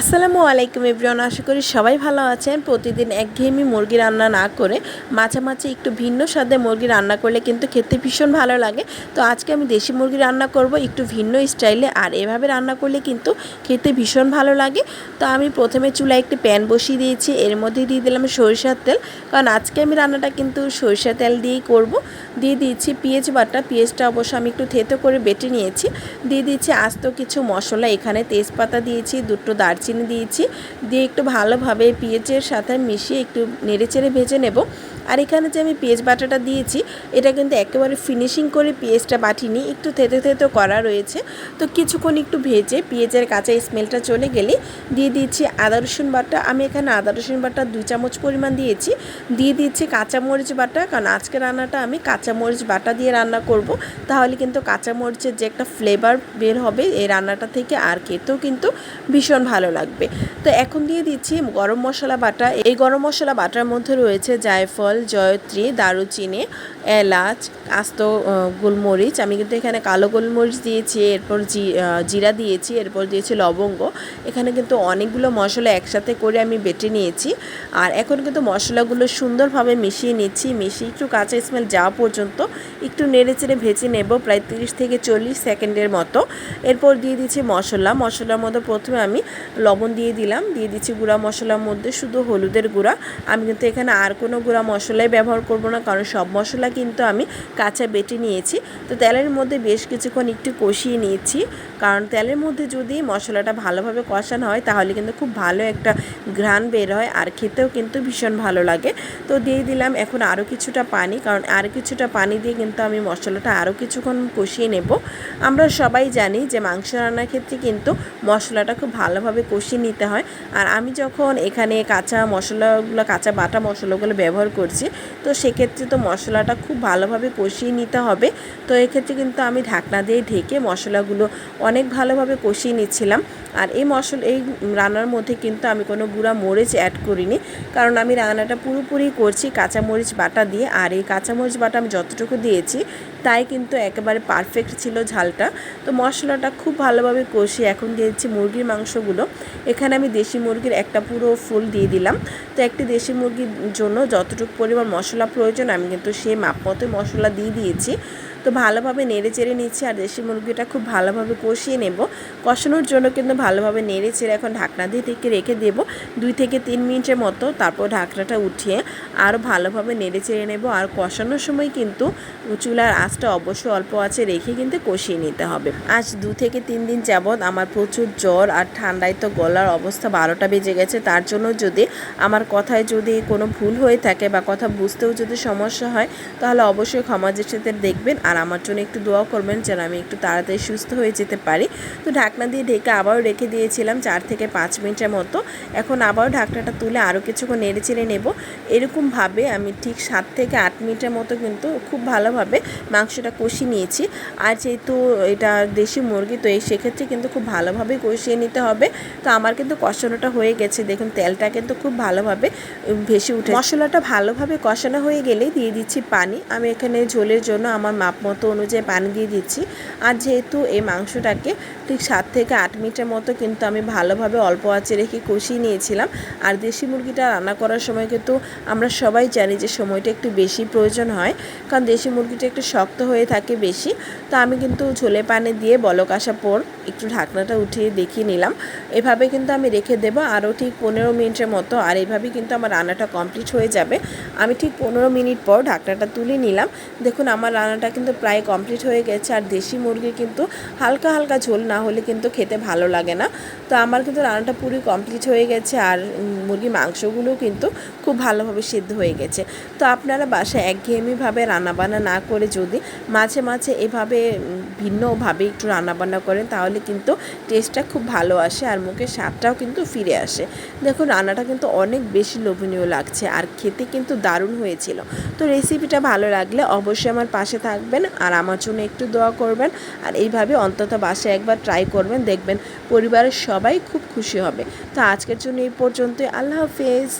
আসসালামু আলাইকুম এভরিওয়ান, আশা করি সবাই ভালো আছেন। প্রতিদিন একঘেয়েমি মুরগি রান্না না করে মাঝে মাঝে একটু ভিন্ন স্বাদে মুরগি রান্না করলে কিন্তু খেতে ভীষণ ভালো লাগে। তো আজকে আমি দেশি মুরগি রান্না করব একটু ভিন্ন স্টাইলে, আর এভাবে রান্না করলে কিন্তু খেতে ভীষণ ভালো লাগে। তো আমি প্রথমে চুলায় একটি প্যান বসিয়ে দিয়েছি, এর মধ্যে দিয়ে দিলাম সরিষার তেল। কারণ আজকে আমি রান্নাটা কিন্তু সরিষা তেল দিয়েই করব। দিয়ে দিয়েছি পেঁয়াজ বাটা, পেঁয়াজটা অবশ্য আমি একটু থেতো করে বেটে নিয়েছি। দিয়ে দিয়েছি আস্ত কিছু মশলা, এখানে তেজপাতা দিয়েছি, দুটো দারচিনি দিয়েছি। দিয়ে একটু ভালোভাবে পেঁয়াজের সাথে মিশিয়ে একটু নেড়েচেড়ে ভেজে নেব। আর এখানে যে আমি পেঁয়াজ বাটাটা দিয়েছি, এটা কিন্তু একেবারে ফিনিশিং করে পেঁয়াজটা বাটিনি, একটু থেতো থেতো করা রয়েছে। তো কিছুক্ষণ একটু ভেজে পেঁয়াজের কাঁচা স্মেলটা চলে গেলে দিয়ে দিয়েছি আদা, রসুন বাটা। আমি এখানে আদা, রসুন বাটা দুই চামচ পরিমাণ দিয়েছি। দিয়ে দিচ্ছি কাঁচামরিচ বাটা, কারণ আজকে রান্নাটা আমি কাঁচামরিচ বাটা দিয়ে রান্না করব। তাহলে কিন্তু কাঁচামরিচের যে একটা ফ্লেভার বের হবে এই রান্নাটা থেকে আর খেতেও কিন্তু ভীষণ ভালো লাগবে। তো এখন দিয়ে দিচ্ছি গরম মশলা বাটা। এই গরম মশলা বাটার মধ্যে রয়েছে জায়ফল জয়ত্রী, দারুচিনি, এলাচ আস্ত গোলমরিচ। আমি কিন্তু এখানে কালো গোলমরিচ দিয়েছি, এরপর জি- জিরা দিয়েছি, এরপর দিয়েছি লবঙ্গ। এখানে কিন্তু অনেকগুলো মশলা একসাথে করে আমি বেটে নিয়েছি। আর এখন কিন্তু মশলাগুলো সুন্দরভাবে মিশিয়ে নিচ্ছি। মিশিয়ে একটু কাঁচা স্মেল যাওয়া পর্যন্ত একটু নেড়ে চেড়ে ভেজে নেব প্রায় তিরিশ থেকে চল্লিশ সেকেন্ডের মতো। এরপর দিয়ে দিচ্ছি মশলা। মশলার মধ্যে প্রথমে আমি লবণ দিয়ে দিলাম। দিয়ে দিচ্ছি গুঁড়া মশলার মধ্যে শুধু হলুদের গুঁড়া। আমি কিন্তু এখানে আর কোনো গুঁড়া মশলাই ব্যবহার করব না, কারণ সব মশলা কিন্তু আমি কাঁচা বেটে নিয়েছি। তো তেলের মধ্যে বেশ কিছুক্ষণ একটু কষিয়ে নিয়েছি, কারণ তেলের মধ্যে যদি মশলাটা ভালোভাবে কষানো হয়, তাহলে কিন্তু খুব ভালো একটা ঘ্রাণ বের হয় আর খেতেও কিন্তু ভীষণ ভালো লাগে। তো দিয়ে দিলাম এখন আরও কিছুটা পানি, কারণ আর কিছুটা পানি দিয়ে কিন্তু আমি মশলাটা আরও কিছুক্ষণ কষিয়ে নেব। আমরা সবাই জানি যে মাংস রান্নার ক্ষেত্রে কিন্তু মশলাটা খুব ভালোভাবে কষিয়ে নিতে হয়। আর আমি যখন এখানে কাঁচা মশলাগুলো, কাঁচা বাটা মশলাগুলো ব্যবহার করছি। তো সেক্ষেত্রে তো মশলাটা খুব ভালোভাবে কষিয়ে নিতে হবে। তো এক্ষেত্রে কিন্তু আমি ঢাকনা দিয়ে ঢেকে মশলাগুলো অনেক ভালোভাবে কষিয়ে নিচ্ছিলাম। আর এই মশলা, এই রান্নার মধ্যে কিন্তু আমি কোনো গুঁড়া মরিচ অ্যাড করিনি। কারণ আমি রান্নাটা পুরোপুরি করছি কাঁচামরিচ বাটা দিয়ে। আর এই কাঁচামরিচ বাটা আমি যতটুকু দিয়েছি, তাই কিন্তু একেবারে পারফেক্ট ছিল ঝালটা। তো মশলাটা খুব ভালোভাবে কষিয়ে এখন দিয়েছি মুরগির মাংসগুলো। এখানে আমি দেশি মুরগির একটা পুরো ফুল দিয়ে দিলাম। তো একটি দেশি মুরগির জন্য যতটুকু পরিমাণ মশলা প্রয়োজন, আমি কিন্তু সেই মাপ মতো মশলা দিয়ে দিয়েছি। তো ভালোভাবে নেড়ে চেড়ে নিচ্ছি আর দেশি মুরগিটা খুব ভালোভাবে কষিয়ে নেব। কষানোর জন্য কিন্তু ভালোভাবে নেড়ে চেড়ে এখন ঢাকনা দিয়ে থেকে রেখে দেবো। দুই থেকে তিন মিনিটের মতো তারপর ঢাকনাটা উঠিয়ে আরও ভালোভাবে নেড়ে চেড়ে নেব। আর কষানোর সময় কিন্তু চুলার আঁচটা অবশ্যই অল্প আছে রেখে কিন্তু কষিয়ে নিতে হবে। আজ দু থেকে তিন দিন যাবৎ আমার প্রচুর জ্বর আর ঠান্ডায় তো গলার অবস্থা বারোটা বেজে গেছে। তার জন্য যদি আমার কথায় যদি কোনো ভুল হয়ে থাকে বা কথা বুঝতেও যদি সমস্যা হয়, তাহলে অবশ্যই ক্ষমা দৃষ্টিতে দেখবেন। আর আমার জন্য একটু দোয়া করবেন যেন আমি একটু তাড়াতাড়ি সুস্থ হয়ে যেতে পারি। তো ঢাকনা দিয়ে ঢেকে আবারও রেখে দিয়েছিলাম চার থেকে পাঁচ মিনিটের মতো। এখন আবারও ঢাকনাটা তুলে আরও কিছুক্ষণ নেড়ে চেড়ে নেব। এরকমভাবে আমি ঠিক সাত থেকে আট মিনিটের মতো কিন্তু খুব ভালোভাবে মাংসটা কষিয়ে নিয়েছি। আর যেহেতু এটা দেশি মুরগি, তো এই সেক্ষেত্রে কিন্তু খুব ভালোভাবে কষিয়ে নিতে হবে। তো আমার কিন্তু কষানোটা হয়ে গেছে। দেখুন, তেলটা কিন্তু খুব ভালোভাবে ভেসে উঠে মশলাটা ভালোভাবে কষানো হয়ে গেলে দিয়ে দিচ্ছি পানি। আমি এখানে ঝোলের জন্য আমার মাপ মতো অনুযায়ী পানি দিয়ে দিচ্ছি। আর যেহেতু এই মাংসটাকে ঠিক সাত থেকে আট মিনিটের মতো কিন্তু আমি ভালোভাবে অল্প আঁচে রেখে কষিয়ে নিয়েছিলাম। আর দেশি মুরগিটা রান্না করার সময় কিন্তু আমরা সবাই জানি যে সময়টা একটু বেশি প্রয়োজন হয়, কারণ দেশি মুরগিটা একটু শক্ত হয়ে থাকে বেশি। তো আমি কিন্তু ঝোলে পানি দিয়ে বলক আসা পর একটু ঢাকনাটা উঠিয়ে দেখিয়ে নিলাম। এভাবে কিন্তু আমি রেখে দেবো। আরও ঠিক পনেরো মিনিটের মতো। আর এইভাবেই কিন্তু আমার রান্নাটা কমপ্লিট হয়ে যাবে। আমি ঠিক পনেরো মিনিট পর ঢাকনাটা তুলে নিলাম। দেখুন, আমার রান্নাটা কিন্তু প্রায় কমপ্লিট হয়ে গেছে। আর দেশি মুরগি কিন্তু হালকা হালকা ঝোল না হলে কিন্তু খেতে ভালো লাগে না। তো আমার কিন্তু রান্নাটা পুরো কমপ্লিট হয়ে গেছে আর মুরগির মাংসগুলোও কিন্তু খুব ভালোভাবে সিদ্ধ হয়ে গেছে। তো আপনারা বাসায় একঘেয়েমিভাবে রান্নাবান্না না করে যদি মাঝে মাঝে এভাবে ভিন্নভাবে একটু রান্নাবান্না করেন, তাহলে কিন্তু টেস্টটা খুব ভালো আসে আর মুখের স্বাদটাও কিন্তু ফিরে আসে। দেখুন, রান্নাটা কিন্তু অনেক বেশি লোভনীয় লাগছে আর খেতে কিন্তু দারুণ হয়েছিল। তো রেসিপিটা ভালো লাগলে অবশ্যই আমার পাশে থাকবেন আর আমার জন্য একটু দোয়া করবেন আর এইভাবে অন্তত বাসে একবার ট্রাই করবেন, দেখবেন পরিবারের সবাই খুব খুশি হবে। তো আজকের জন্য এই পর্যন্তই। আল্লাহ হাফেজ।